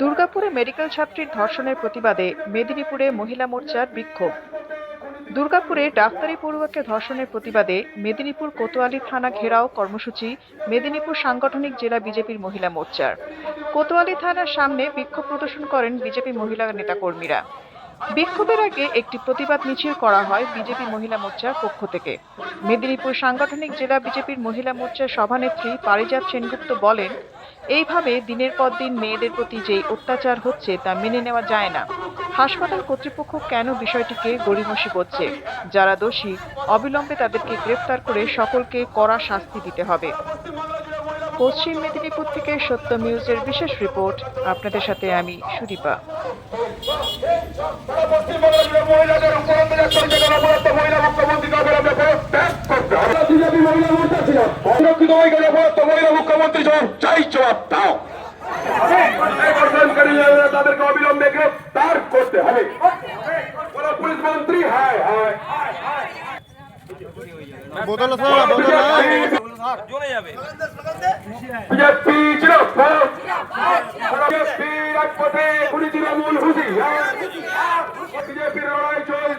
দুর্গাপুরে মেডিকেল ছাত্রীর ধর্ষণের প্রতিবাদে মেদিনীপুরে মহিলা মোর্চার বিক্ষোভ। দুর্গাপুরে ডাক্তারি পড়ুয়াকে ধর্ষণের প্রতিবাদে মেদিনীপুর কোতোয়ালি থানা ঘেরাও কর্মসূচি মেদিনীপুর সাংগঠনিক জেলা বিজেপির মহিলা মোর্চার। কোতোয়ালি থানার সামনে বিক্ষোভ প্রদর্শন করেন বিজেপি মহিলা নেতাকর্মীরা। বিক্ষোভের আগে একটি প্রতিবাদ মিছিল করা হয় বিজেপি মহিলা মোর্চার পক্ষ থেকে। মেদিনীপুর সাংগঠনিক জেলা বিজেপির মহিলা মোর্চার সভানেত্রী পারিজাত সেনগুপ্ত বলেন এইভাবে দিনের পর দিন মেয়েদের প্রতি যে অত্যাচার হচ্ছে তা মেনে নেওয়া যায় না। হাসপাতাল কর্তৃপক্ষ কেন বিষয়টিকে গড়িমসি করছে? যারা দোষী, অবিলম্বে তাদেরকে গ্রেফতার করে সকলকে কড়া শাস্তি দিতে হবে। পশ্চিম মেদিনীপুর থেকে সত্য নিউজের বিশেষ রিপোর্ট, আপনাদের সাথে আমি সুদীপা পশ্চিমবঙ্গের যে মহিলাদের উপর অত্যাচার চলছে কেন বলতো মহিলা মুখ্যমন্ত্রী কাদের আমরা ত্যাগ করতে হবে বিজেপি মহিলা মোর্চা ছিল। সংরক্ষিত হয়ে গেলে মহিলা মুখ্যমন্ত্রী জবাব চাই জবাব দাও। তাদেরকে অবিলম্বে গ্রেফতার করতে হবে। বলো পুলিশ মন্ত্রী হায় হায়। বোতল স্যার বোতল বিজেপি ছিল বিজেপি রাজপথে খুনি তৃণমূল হুঁশিয়ার। বিজেপির লড়াই চলছে।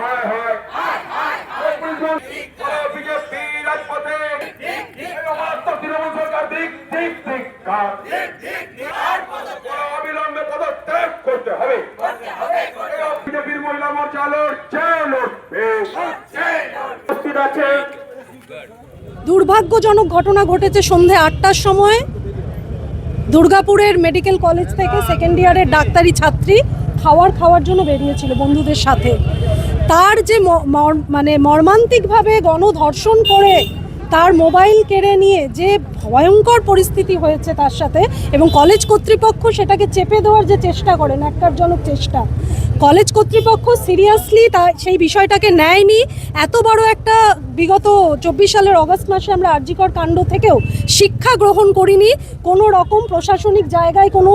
হয় হয়। বিজেপি রাজপথে। তৃণমূল সরকার দিক দিক দিক। অবিলম্বে পদত্যাগ করতে হবে। বিজেপির মহিলা মোর্চা লড়ছে। উপস্থিত আছে। দুর্ভাগ্যজনক ঘটনা ঘটেছে সন্ধে আটটার সময়। দুর্গাপুরের মেডিকেল কলেজ থেকে সেকেন্ড ইয়ারের ডাক্তারি ছাত্রী খাওয়ার খাওয়ার জন্য বেরিয়েছিল বন্ধুদের সাথে। তার যে মানে মর্মান্তিকভাবে গণধর্ষণ করে তার মোবাইল কেড়ে নিয়ে যে ভয়ঙ্কর পরিস্থিতি হয়েছে তার সাথে এবং কলেজ কর্তৃপক্ষ সেটাকে চেপে দেওয়ার যে চেষ্টা করেন একটারজনক চেষ্টা। কলেজ কর্তৃপক্ষ সিরিয়াসলি তা সেই বিষয়টাকে নেয়নি। এত বড় একটা বিগত চব্বিশ সালের অগস্ট মাসে আমরা আর্জিকর কাণ্ড থেকেও শিক্ষা গ্রহণ করিনি। কোনো রকম প্রশাসনিক জায়গায় কোনো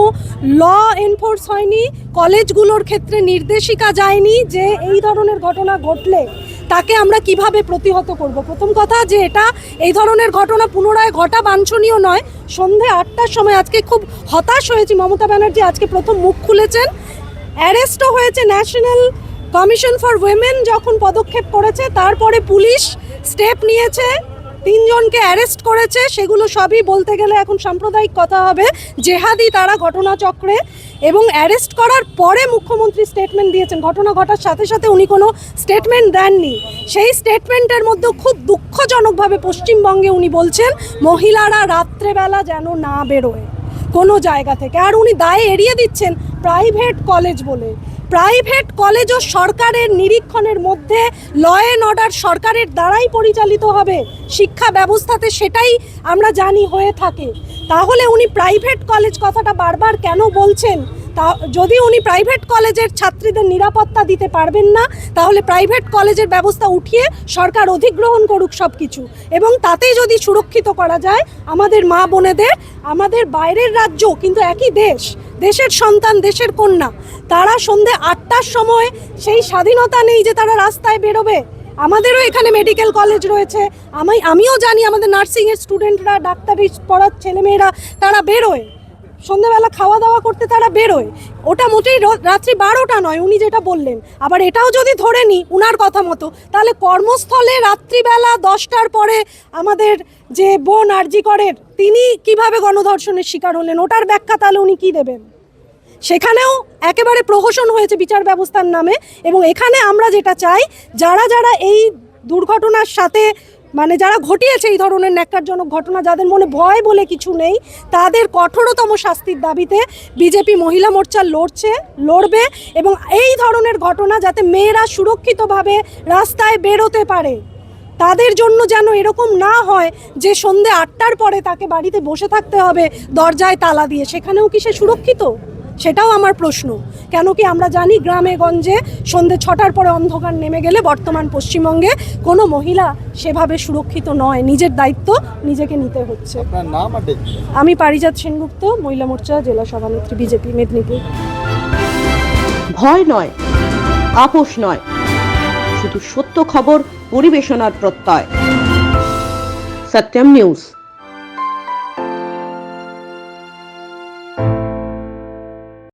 ল এনফোর্স হয়নি। কলেজগুলোর ক্ষেত্রে নির্দেশিকা যায়নি যে এই ধরনের ঘটনা ঘটলে তাকে আমরা কীভাবে প্রতিহত করব? প্রথম কথা যে এটা এই ধরনের ঘটনা পুনরায় ঘটা বাঞ্ছনীয় নয়। সন্ধে আটটার সময় আজকে খুব হতাশ হয়েছি। মমতা ব্যানার্জি আজকে প্রথম মুখ খুলেছেন। অ্যারেস্টও হয়েছে ন্যাশনাল কমিশন ফর উইমেন যখন পদক্ষেপ করেছে, তারপরে পুলিশ স্টেপ নিয়েছে। তিনজনকে অ্যারেস্ট করেছে, সেগুলো সবই বলতে গেলে এখন সাম্প্রদায়িক কথা হবে, জেহাদি তারা ঘটনাচক্রে এবং অ্যারেস্ট করার পরে মুখ্যমন্ত্রী স্টেটমেন্ট দিয়েছেন। ঘটনা ঘটার সাথে সাথে উনি কোনো স্টেটমেন্ট দেননি। সেই স্টেটমেন্টের মধ্যে খুব দুঃখজনকভাবে পশ্চিমবঙ্গে উনি বলছেন, মহিলারা রাত্রেবেলা যেন না বেরোয় কোনো জায়গা থেকে। আর উনি দায় এড়িয়ে দিচ্ছেন প্রাইভেট কলেজ বলে। প্রাইভেট কলেজ ও সরকারের নিরীক্ষণের মধ্যে ল অ্যান্ড অর্ডার সরকারের দ্বারাই পরিচালিত হবে। শিক্ষা ব্যবস্থাতে সেটাই আমরা জানি হয়ে থাকে। তাহলে উনি প্রাইভেট কলেজ কথাটা বারবার কেন বলছেন? তা, যদি উনি প্রাইভেট কলেজের ছাত্রীদের নিরাপত্তা দিতে পারবেন না, তাহলে প্রাইভেট কলেজের ব্যবস্থা উঠিয়ে সরকার অধিগ্রহণ করুক সব কিছু এবং তাতেই যদি সুরক্ষিত করা যায়, আমাদের মা বোনেদের, আমাদের বাইরের রাজ্য, কিন্তু একই দেশ, দেশের সন্তান, দেশের কন্যা, তারা সন্ধে আটটার সময় সেই স্বাধীনতা নেই যে তারা রাস্তায় বেরোবে। আমাদেরও এখানে মেডিকেল কলেজ রয়েছে। আমি, আমিও জানি আমাদের নার্সিংয়ের স্টুডেন্টরা ডাক্তারি পড়ার ছেলেমেয়েরা, তারা বেরোয়। সন্ধ্যাবেলা খাওয়া দাওয়া করতে তারা বেরোয়। ওটা মোটেই রাত্রি বারোটা নয়, উনি যেটা বললেন। আবার এটাও যদি ধরে নিই উনার কথা মতো, তাহলে কর্মস্থলে রাত্রিবেলা দশটার পরে আমাদের যে বোন আরজি করের, তিনি কীভাবে গণধর্ষণের শিকার হলেন? ওটার ব্যাখ্যা তাহলে উনি কি দেবেন? সেখানেও একেবারে প্রহসন হয়েছে বিচার ব্যবস্থার নামে, এবং এখানে আমরা যেটা চাই, যারা যারা এই দুর্ঘটনার সাথে মানে যারা ঘটিয়েছে এই ধরনের ন্যাক্কারজনক ঘটনা, যাদের মনে ভয় বলে কিছু নেই, তাদের কঠোরতম শাস্তির দাবিতে বিজেপি মহিলা মোর্চা লড়ছে, লড়বে এবং এই ধরনের ঘটনা যাতে মেয়েরা সুরক্ষিতভাবে রাস্তায় বেরোতে পারে। তাদের জন্য যেন এরকম না হয় যে সন্ধে আটটার পরে তাকে বাড়িতে বসে থাকতে হবে, দরজায় তালা দিয়ে। সেখানেও কি সে সুরক্ষিত? সেটাও আমার প্রশ্ন। কেন কি আমরা জানি গ্রামে গঞ্জে সন্ধে ছটার পরে অন্ধকার নেমে গেলে বর্তমান পশ্চিমবঙ্গে কোনো মহিলা সেভাবে সুরক্ষিত নয়। নিজের দায়িত্ব নিজেকে নিতে হচ্ছে। আমি পারিজাত সেনগুপ্ত মহিলা মোর্চা জেলা সভানেত্রী বিজেপি মেদিনীপুর। ভয় নয় আপোষ নয় শুধু সত্য খবর পরিবেশনার প্রত্যয়। সত্যম নিউজ।